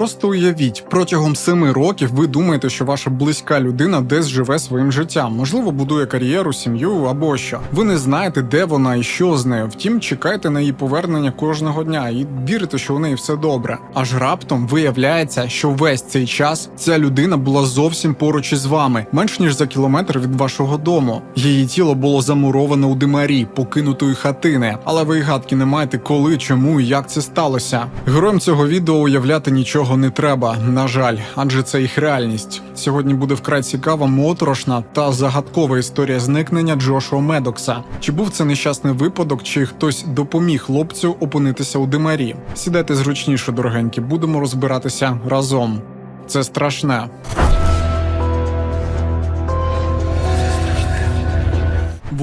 Просто уявіть, протягом семи років ви думаєте, що ваша близька людина десь живе своїм життям, можливо, будує кар'єру, сім'ю або що. Ви не знаєте, де вона і що з нею. Втім, чекайте на її повернення кожного дня і вірите, що у неї все добре. Аж раптом виявляється, що весь цей час ця людина була зовсім поруч із вами, менш ніж за кілометр від вашого дому. Її тіло було замуроване у димарі, покинутої хатини, але ви й гадки не маєте коли, чому і як це сталося. Героям цього відео уявляти нічого не треба, на жаль, адже це їх реальність. Сьогодні буде вкрай цікава, моторошна та загадкова історія зникнення Джошуа Медокса. Чи був це нещасний випадок, чи хтось допоміг хлопцю опинитися у димарі? Сідайте зручніше, дорогенькі, будемо розбиратися разом. Це страшне.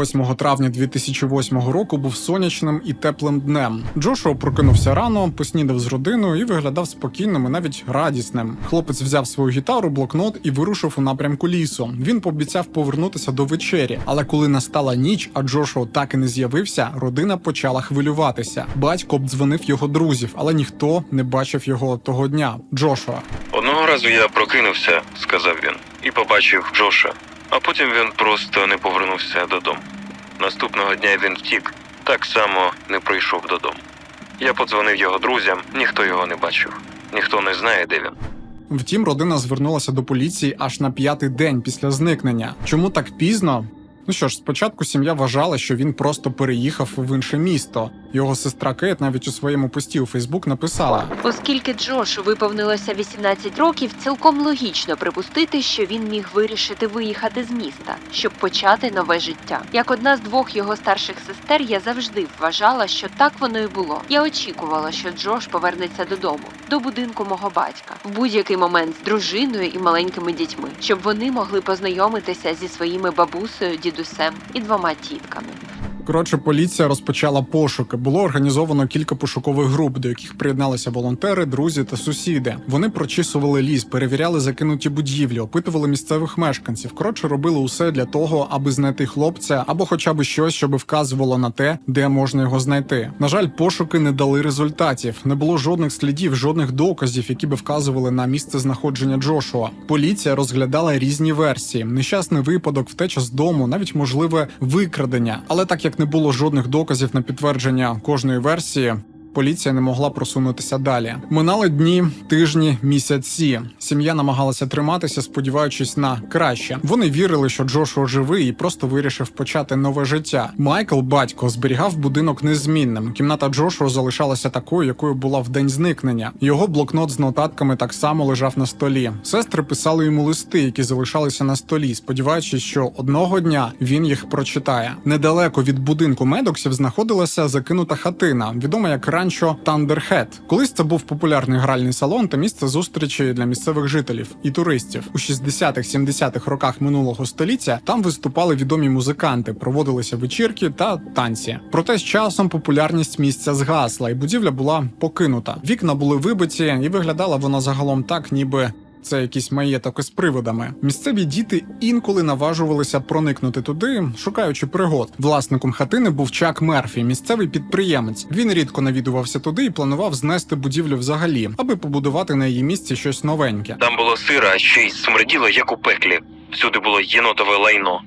8 травня 2008 року був сонячним і теплим днем. Джошуа прокинувся рано, поснідав з родиною і виглядав спокійним і навіть радісним. Хлопець взяв свою гітару, блокнот і вирушив у напрямку лісу. Він пообіцяв повернутися до вечері, але коли настала ніч, а Джошуа так і не з'явився, родина почала хвилюватися. Батько обдзвонив його друзів, але ніхто не бачив його того дня. Джошуа. Одного разу я прокинувся, сказав він, і побачив Джоша, а потім він просто не повернувся додому. Наступного дня він втік, так само не прийшов додому. Я подзвонив його друзям, ніхто його не бачив, ніхто не знає, де він. Втім, родина звернулася до поліції аж на п'ятий день після зникнення. Чому так пізно? Ну що ж, спочатку сім'я вважала, що він просто переїхав в інше місто. Його сестра Кейт навіть у своєму пості у Фейсбук написала: Оскільки Джошу виповнилося 18 років, цілком логічно припустити, що він міг вирішити виїхати з міста, щоб почати нове життя. Як одна з двох його старших сестер, я завжди вважала, що так воно і було. Я очікувала, що Джош повернеться додому, до будинку мого батька, в будь-який момент з дружиною і маленькими дітьми, щоб вони могли познайомитися зі своїми бабусею, дідусем і двома тітками. Коротше, поліція розпочала пошуки. Було організовано кілька пошукових груп, до яких приєдналися волонтери, друзі та сусіди. Вони прочісували ліс, перевіряли закинуті будівлі, опитували місцевих мешканців. Коротше, робили усе для того, аби знайти хлопця або хоча б щось, щоб вказувало на те, де можна його знайти. На жаль, пошуки не дали результатів. Не було жодних слідів, жодних доказів, які би вказували на місце знаходження Джошуа. Поліція розглядала різні версії: нещасний випадок, втеча з дому, навіть можливе викрадення. Але так як не було жодних доказів на підтвердження кожної версії. Поліція не могла просунутися далі. Минали дні, тижні, місяці. Сім'я намагалася триматися, сподіваючись на краще. Вони вірили, що Джошуа живий і просто вирішив почати нове життя. Майкл, батько, зберігав будинок незмінним. Кімната Джошуа залишалася такою, якою була в день зникнення. Його блокнот з нотатками так само лежав на столі. Сестри писали йому листи, які залишалися на столі, сподіваючись, що одного дня він їх прочитає. Недалеко від будинку медоксів знаходилася закинута хатина, відома як ранчо Thunderhead. Колись це був популярний гральний салон та місце зустрічі для місцевих жителів і туристів. У 60-х-70-х роках минулого століття там виступали відомі музиканти, проводилися вечірки та танці. Проте з часом популярність місця згасла, і будівля була покинута. Вікна були вибиті, і виглядала вона загалом так, ніби. Це якісь маєток із приводами. Місцеві діти інколи наважувалися проникнути туди, шукаючи пригод. Власником хатини був Чак Мерфі, місцевий підприємець. Він рідко навідувався туди і планував знести будівлю взагалі, аби побудувати на її місці щось новеньке. Там було сира, ще й смерділо, як у пеклі. Всюди було єнотове лайно.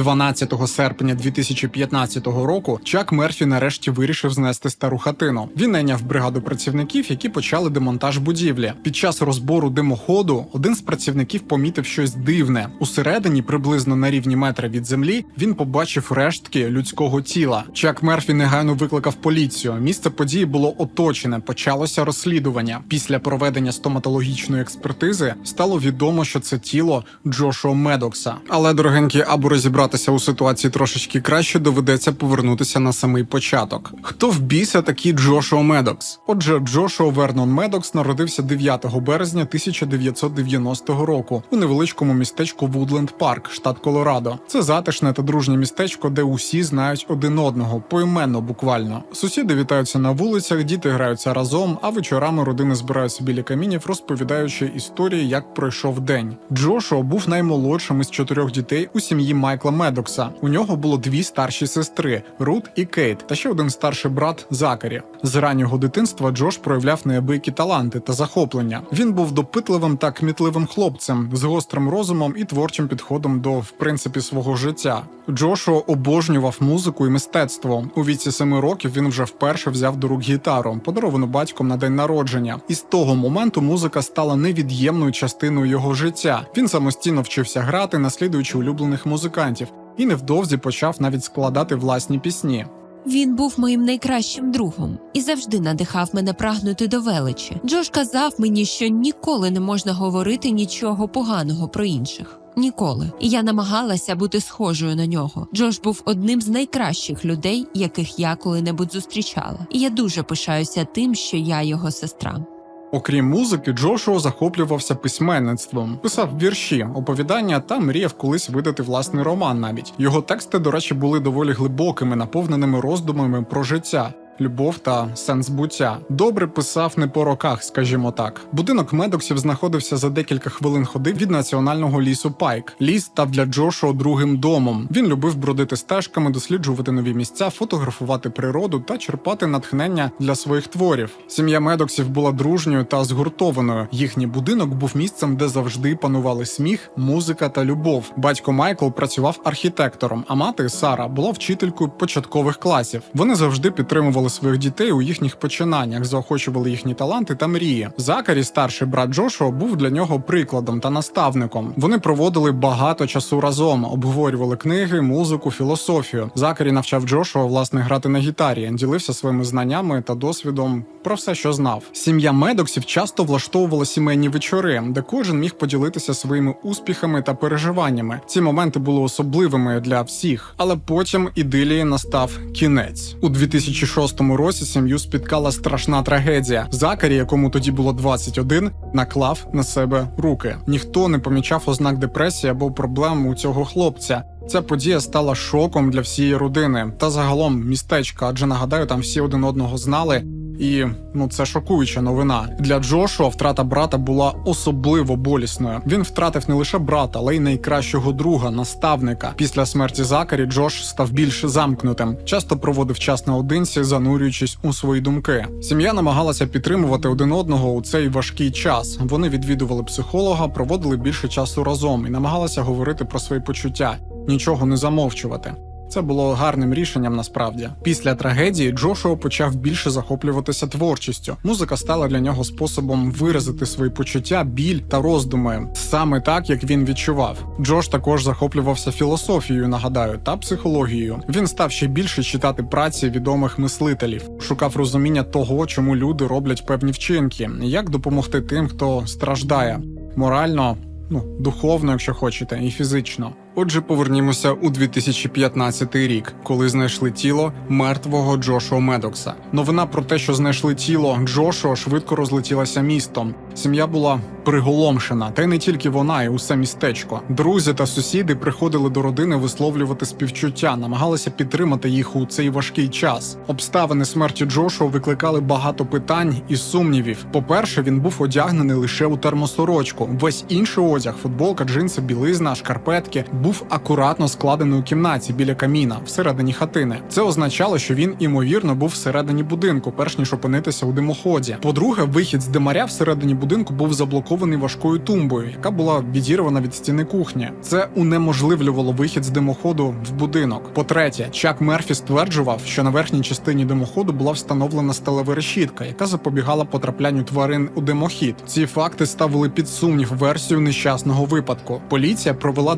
12 серпня 2015 року Чак Мерфі нарешті вирішив знести стару хатину. Він найняв бригаду працівників, які почали демонтаж будівлі. Під час розбору димоходу один з працівників помітив щось дивне. Усередині, приблизно на рівні метра від землі, він побачив рештки людського тіла. Чак Мерфі негайно викликав поліцію. Місце події було оточене. Почалося розслідування. Після проведення стоматологічної експертизи стало відомо, що це тіло Джошуа Медокса. Але дорогенькі, або розібратися у ситуації трошечки краще, доведеться повернутися на самий початок. Хто в біса такий Джошуа Медокс? Отже, Джошуа Вернон Медокс народився 9 березня 1990 року у невеличкому містечку Вудленд Парк, штат Колорадо. Це затишне та дружнє містечко, де усі знають один одного, поіменно буквально. Сусіди вітаються на вулицях, діти граються разом, а вечорами родини збираються біля камінів, розповідаючи історії, як пройшов день. Джошуа був наймолодшим із чотирьох дітей у сім'ї Майкла Медокса. У нього було дві старші сестри Рут і Кейт, та ще один старший брат Закарі. З раннього дитинства Джош проявляв неабиякі таланти та захоплення. Він був допитливим та кмітливим хлопцем з гострим розумом і творчим підходом до в принципі свого життя. Джошуа обожнював музику і мистецтво. У віці семи років він вже вперше взяв до рук гітару, подаровану батьком на день народження. І з того моменту музика стала невід'ємною частиною його життя. Він самостійно вчився грати, наслідуючи улюблених музикантів, і невдовзі почав навіть складати власні пісні. Він був моїм найкращим другом і завжди надихав мене прагнути до величі. Джош казав мені, що ніколи не можна говорити нічого поганого про інших. Ніколи. І я намагалася бути схожою на нього. Джош був одним з найкращих людей, яких я коли-небудь зустрічала. І я дуже пишаюся тим, що я його сестра. Окрім музики, Джошуа захоплювався письменництвом, писав вірші, оповідання та мріяв колись видати власний роман. Навіть його тексти, до речі, були доволі глибокими, наповненими роздумами про життя. Любов та сенс буття добре писав не по роках, скажімо так. Будинок медоксів знаходився за декілька хвилин ходи від національного лісу Пайк. Ліс став для Джошуа другим домом. Він любив бродити стежками, досліджувати нові місця, фотографувати природу та черпати натхнення для своїх творів. Сім'я медоксів була дружньою та згуртованою. Їхній будинок був місцем, де завжди панували сміх, музика та любов. Батько Майкл працював архітектором, а мати Сара була вчителькою початкових класів. Вони завжди підтримували своїх дітей у їхніх починаннях, заохочували їхні таланти та мрії. Закарі, старший брат Джошуа, був для нього прикладом та наставником. Вони проводили багато часу разом, обговорювали книги, музику, філософію. Закарі навчав Джошуа власне грати на гітарі, ділився своїми знаннями та досвідом про все, що знав. Сім'я медоксів часто влаштовувала сімейні вечори, де кожен міг поділитися своїми успіхами та переживаннями. Ці моменти були особливими для всіх, але потім ідилії настав кінець у 2006 році. Сім'ю спіткала страшна трагедія. Закарі, якому тоді було 21, наклав на себе руки. Ніхто не помічав ознак депресії або проблем у цього хлопця. Ця подія стала шоком для всієї родини та загалом містечка, адже нагадаю, там всі один одного знали. І ну це шокуюча новина для Джошуа. Втрата брата була особливо болісною. Він втратив не лише брата, але й найкращого друга, наставника. Після смерті Закарі Джош став більш замкнутим. Часто проводив час наодинці, занурюючись у свої думки. Сім'я намагалася підтримувати один одного у цей важкий час. Вони відвідували психолога, проводили більше часу разом і намагалися говорити про свої почуття, нічого не замовчувати. Це було гарним рішенням насправді. Після трагедії Джошуа почав більше захоплюватися творчістю. Музика стала для нього способом виразити свої почуття, біль та роздуми, саме так, як він відчував. Джош також захоплювався філософією, нагадаю, та психологією. Він став ще більше читати праці відомих мислителів, шукав розуміння того, чому люди роблять певні вчинки, як допомогти тим, хто страждає морально. Ну, духовно, якщо хочете, і фізично. Отже, повернімося у 2015 рік, коли знайшли тіло мертвого Джошуа Медокса. Новина про те, що знайшли тіло Джошуа, швидко розлетілася містом. Сім'я була приголомшена, та й не тільки вона, і усе містечко. Друзі та сусіди приходили до родини висловлювати співчуття, намагалися підтримати їх у цей важкий час. Обставини смерті Джошуа викликали багато питань і сумнівів. По-перше, він був одягнений лише у термосорочку. Весь інший одяг, футболка, джинси, білизна, шкарпетки був акуратно складений у кімнаті біля каміна, всередині хатини. Це означало, що він імовірно був всередині будинку, перш ніж опинитися у димоході. По-друге, вихід з димаря всередині будинку був заблокований важкою тумбою, яка була відірвана від стіни кухні. Це унеможливлювало вихід з димоходу в будинок. По-третє, Чак Мерфі стверджував, що на верхній частині димоходу була встановлена сталева решітка, яка запобігала потраплянню тварин у димохід. Ці факти ставили під сумнів версію нещасного випадку. Поліція провела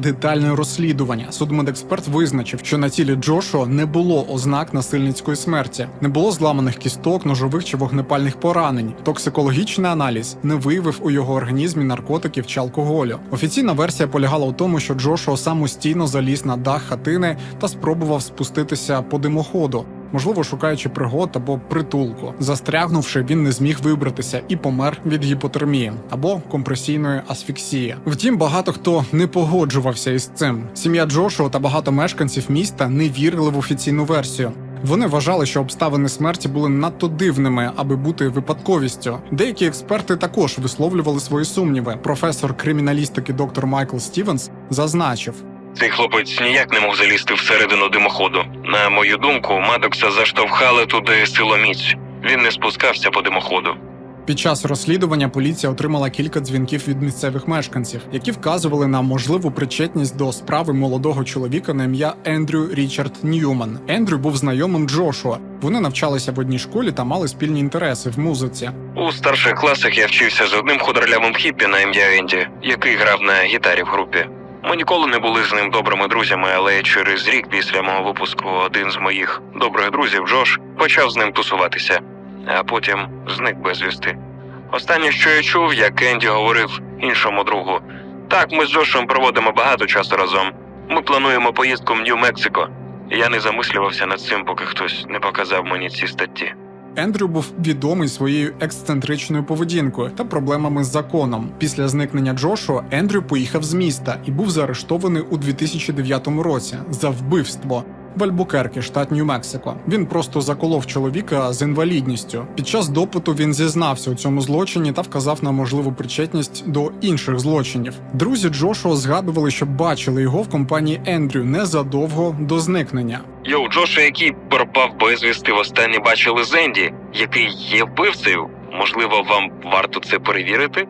детальне розслідування. Судмедексперт визначив, що на тілі Джошуа не було ознак насильницької смерті, не було зламаних кісток, ножових чи вогнепальних поранень. Токсикологічний аналіз не виявив у його організмі наркотиків чи алкоголю. Офіційна версія полягала у тому, що Джошуа самостійно заліз на дах хатини та спробував спуститися по димоходу. Можливо, шукаючи пригод або притулку. Застрягнувши, він не зміг вибратися і помер від гіпотермії або компресійної асфіксії. Втім, багато хто не погоджувався із цим. Сім'я Джошуа та багато мешканців міста не вірили в офіційну версію. Вони вважали, що обставини смерті були надто дивними, аби бути випадковістю. Деякі експерти також висловлювали свої сумніви. Професор криміналістики доктор Майкл Стівенс зазначив. Цей хлопець ніяк не мог залізти всередину димоходу. На мою думку, Мадокса заштовхали туди силоміць. Він не спускався по димоходу. Під час розслідування поліція отримала кілька дзвінків від місцевих мешканців, які вказували на можливу причетність до справи молодого чоловіка на ім'я Ендрю Річард Ньюман. Ендрю був знайомим Джошуа. Вони навчалися в одній школі та мали спільні інтереси в музиці. У старших класах я вчився з одним худорлявим хіппі на ім'я Енді, який грав на гітарі в групі. Ми ніколи не були з ним добрими друзями, але через рік після мого випуску один з моїх добрих друзів Джош почав з ним тусуватися, а потім зник безвісти. Останнє, що я чув, як Енді говорив іншому другу: так, ми з Джошем проводимо багато часу разом. Ми плануємо поїздку в Нью-Мексико. Я не замислювався над цим, поки хтось не показав мені ці статті. Ендрю був відомий своєю ексцентричною поведінкою та проблемами з законом. Після зникнення Джошуа Ендрю поїхав з міста і був заарештований у 2009 році за вбивство. В Альбукеркі, штат Нью-Мексико. Він просто заколов чоловіка з інвалідністю. Під час допиту він зізнався у цьому злочині та вказав на можливу причетність до інших злочинів. Друзі Джошуа згадували, що бачили його в компанії Ендрю незадовго до зникнення. Йоу, Джоша, який пропав безвісти, востаннє бачили Зенді, який є вбивцею. Можливо, вам варто це перевірити?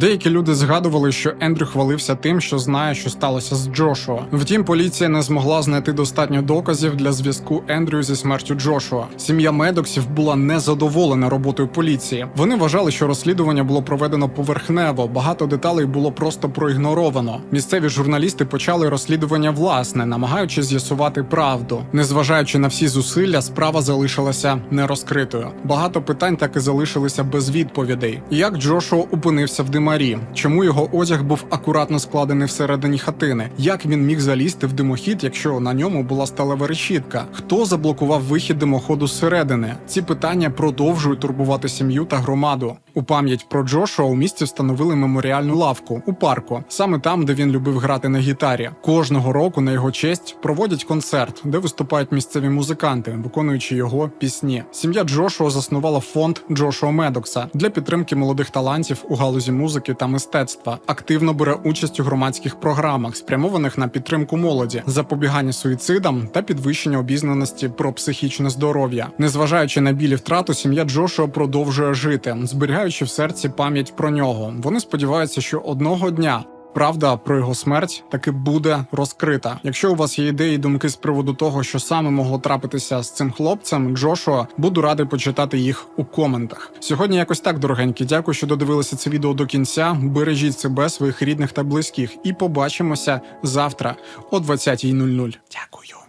Деякі люди згадували, що Ендрю хвалився тим, що знає, що сталося з Джошуа. Втім, поліція не змогла знайти достатньо доказів для зв'язку Ендрю зі смертю Джошуа. Сім'я Медоксів була незадоволена роботою поліції. Вони вважали, що розслідування було проведено поверхнево, багато деталей було просто проігноровано. Місцеві журналісти почали розслідування власне, намагаючись з'ясувати правду. Незважаючи на всі зусилля, справа залишилася нерозкритою. Багато питань так і залишилися без відповідей. Як Джошуа опинився в димарі? Чому його одяг був акуратно складений всередині хатини? Як він міг залізти в димохід, якщо на ньому була сталева решітка? Хто заблокував вихід димоходу зсередини? Ці питання продовжують турбувати сім'ю та громаду. У пам'ять про Джошуа у місті встановили меморіальну лавку у парку, саме там, де він любив грати на гітарі. Кожного року на його честь проводять концерт, де виступають місцеві музиканти, виконуючи його пісні. Сім'я Джошуа заснувала фонд Джошуа Медокса для підтримки молодих талантів у галузі музики та мистецтва. Активно бере участь у громадських програмах, спрямованих на підтримку молоді, запобігання суїцидам та підвищення обізнаності про психічне здоров'я. Незважаючи на білі втрату, сім'я Джошуа продовжує жити, зберігаючи в серці пам'ять про нього. Вони сподіваються, що одного дня. Правда про його смерть таки буде розкрита. Якщо у вас є ідеї, думки з приводу того, що саме могло трапитися з цим хлопцем, Джошуа, буду радий почитати їх у коментах. Сьогодні якось так, дорогенькі. Дякую, що додивилися це відео до кінця. Бережіть себе, своїх рідних та близьких, і побачимося завтра о 20.00. Дякую.